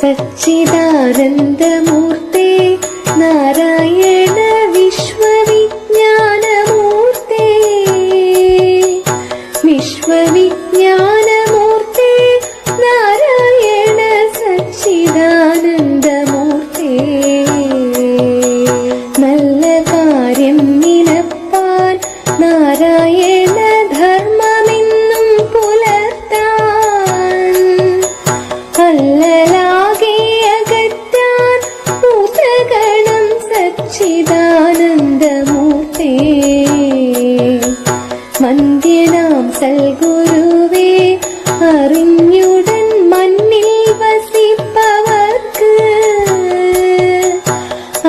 സച്ചിദാനന്ദമൂർത്തേ നാരായണ വിശ്വവിജ്ഞാനമൂർത്തേ വിശ്വവിജ്ഞാനമൂർത്തേ. സച്ചിദാനന്ദമൂർത്തേ വന്ദ്യനാം സൽഗുരുവേ അറിഞ്ഞുടൻ മണ്ണിൽ വസിപ്പവർക്ക്.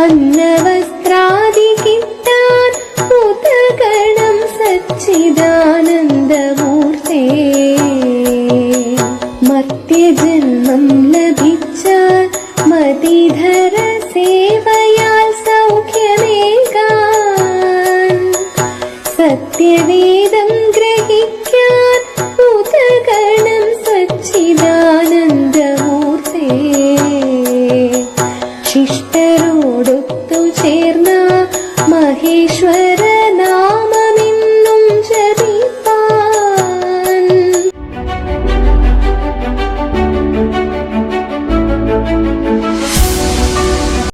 അന്നവസ്ത്രാദി കിട്ടാൻ ഭൂതഗണം സച്ചിദാനന്ദമൂർത്തേ. സത്യവേദം ഗ്രഹിക്കാൻ ഉദഗണം സച്ചിദാനന്ദമൂർത്തേ. ശിഷ്ടരോടൊത്തു ചേർന്ന മഹേശ്വരനാ